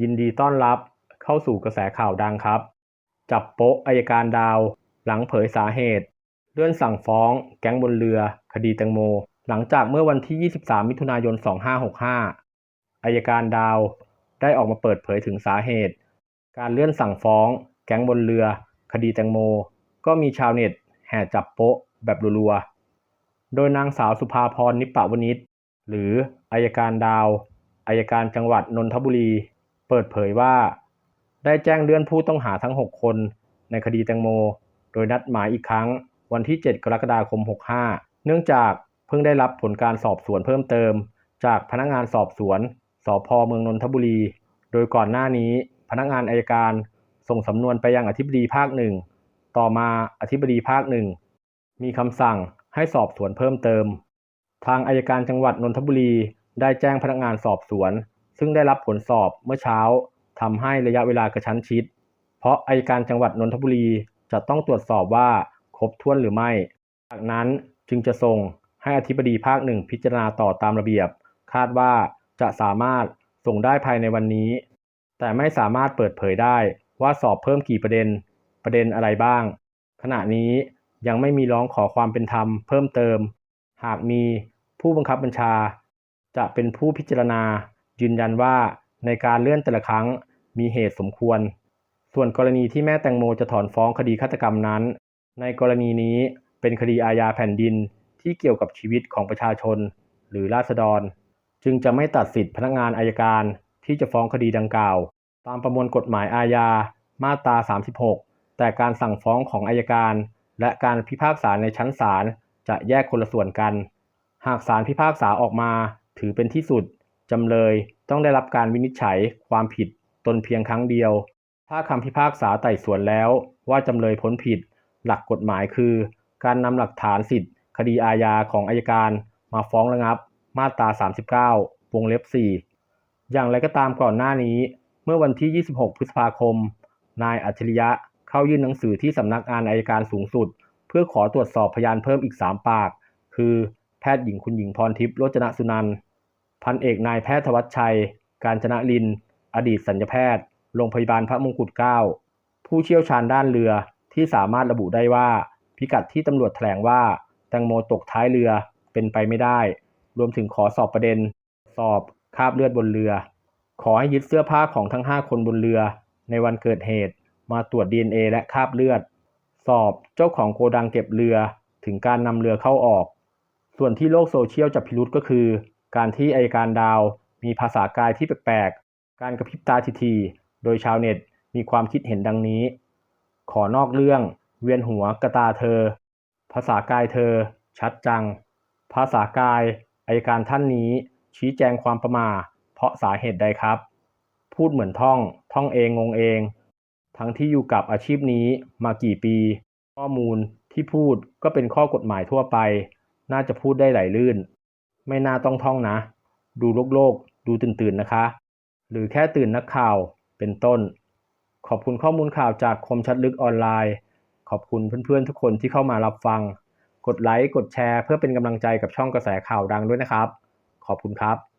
ยินดีต้อนรับเข้าสู่กระแสข่าวดังครับ จับโป๊ะอายการดาว หลังเผยสาเหตุ เลื่อนสั่งฟ้อง แก๊งบนเรือ คดีแตงโม หลังจากเมื่อวันที่ 23 มิถุนายน 2565อายการดาว ได้ออกมาเปิดเผยถึงสาเหตุ การเลื่อนสั่งฟ้อง แก๊งบนเรือ คดีแตงโม ก็มีชาวเน็ต แห่จับโป๊ะแบบรัวๆ โดยนางสาวสุภาพรนิปปวนิชหรืออายการดาวอายการจังหวัดนนทบุรี ปิดเผยว่า ได้แจ้งเลื่อนผู้ต้องหาทั้ง 6 คนในคดีแตงโม โดยนัดหมายอีกครั้งวันที่ 7 กรกฎาคม 65 เนื่องจากเพิ่งได้รับผลการสอบสวนเพิ่มเติม จากพนักงานสอบสวนสพเมืองนนทบุรี โดยก่อนหน้านี้พนักงานอายการส่งสำนวนไปยังอธิบดีภาคหนึ่งต่อมาอธิบดีภาคหนึ่งมีคำสั่งให้สอบสวนเพิ่มเติม ทางอายการจังหวัดนนทบุรีได้แจ้งพนักงานสอบสวน ซึ่งได้รับผลสอบเมื่อเช้าทำให้ระยะเวลากระชั้นชิด เพราะอายการจังหวัดนนทบุรีจะต้องตรวจสอบว่าครบถ้วนหรือไม่ จากนั้นจึงจะส่งให้อธิบดีภาคหนึ่งพิจารณาต่อตามระเบียบ คาดว่าจะสามารถส่งได้ภายในวันนี้ แต่ไม่สามารถเปิดเผยได้ว่าสอบเพิ่มกี่ประเด็น ประเด็นอะไรบ้าง ขณะนี้ยังไม่มีร้องขอความเป็นธรรมเพิ่มเติม หากมีผู้บังคับบัญชา จะเป็นผู้พิจารณา ยืนยันว่าในการเลื่อนแต่ละครั้งมีเหตุสมควร ส่วนกรณีที่แม่แตงโมจะถอนฟ้องคดีฆาตกรรมนั้น ในกรณีนี้เป็นคดีอาญาแผ่นดินที่เกี่ยวกับชีวิตของประชาชน หรือราษฎร จึงจะไม่ตัดสิทธิพนักงานอายการที่จะฟ้องคดีดังกล่าว ตามประมวลกฎหมายอาญามาตรา 36 แต่การสั่งฟ้องของอายการ และการพิพากษาในชั้นศาลจะแยกคนละส่วนกัน หากศาลพิพากษาออกมาถือเป็นที่สุด จำเลยต้องได้รับการวินิจฉัยความผิดตนเพียงครั้งเดียว ถ้าคำพิพากษาไต่สวนแล้วว่าจำเลยพ้นผิด หลักกฎหมายคือ การนำหลักฐานสิทธิคดีอาญาของอายการมาฟ้องระงับ มาตรา 39 วงเล็บ 4 อย่างไรก็ตามก่อนหน้านี้ เมื่อวันที่ 26 พฤษภาคม นายอัจฉริยะเข้ายื่นหนังสือที่สำนักงานอายการสูงสุด เพื่อขอตรวจสอบพยานเพิ่มอีก 3 ปาก คือแพทย์หญิงคุณหญิงพรทิพย์โรจนสุนันท์ พันเอกนายแพทย์ธวัชชัย การจนะลิน อดีตสัญญแพทย์ โรงพยาบาลพระมงกุฎเกล้า ผู้เชี่ยวชาญด้านเรือที่สามารถระบุได้ว่า พิกัดที่ตำรวจแถลงว่า แตงโมตกท้ายเรือเป็นไปไม่ได้ รวมถึงขอสอบประเด็น สอบคราบเลือดบนเรือ ขอให้ยึดเสื้อผ้าของทั้ง 5 คนบนเรือ ในวันเกิดเหตุ มาตรวจ DNA และคราบเลือด สอบเจ้าของโกดังเก็บเรือถึงการนำเรือเข้าออก ส่วนที่โลกโซเชียลจับพิรุษก็คือ การที่อายการดาวมีภาษากายที่แปลกๆ การกระพริบตาทีๆ โดยชาวเน็ตมีความคิดเห็นดังนี้ ขอนอกเรื่อง เวียนหัวกระตาเธอ ภาษากายเธอ ชัดจัง ภาษากายอายการท่านนี้ ชี้แจงความประมาเพราะสาเหตุใดครับ พูดเหมือนท่อง ท่องเองงงเอง ทั้งที่อยู่กับอาชีพนี้มากี่ปี ข้อมูลที่พูดก็เป็นข้อกฎหมายทั่วไป น่าจะพูดได้ไหลลื่น ไม่น่าต้องท่องนะ ดูโลกโลก ดูตื่นตื่นนะคะ หรือแค่ตื่นนักข่าว เป็นต้น ขอบคุณข้อมูลข่าวจากคมชัดลึกออนไลน์ ขอบคุณเพื่อนๆทุกคนที่เข้ามารับฟัง กดไลค์ กดแชร์ เพื่อเป็นกำลังใจกับช่องกระแสข่าวดังด้วยนะครับ ขอบคุณครับ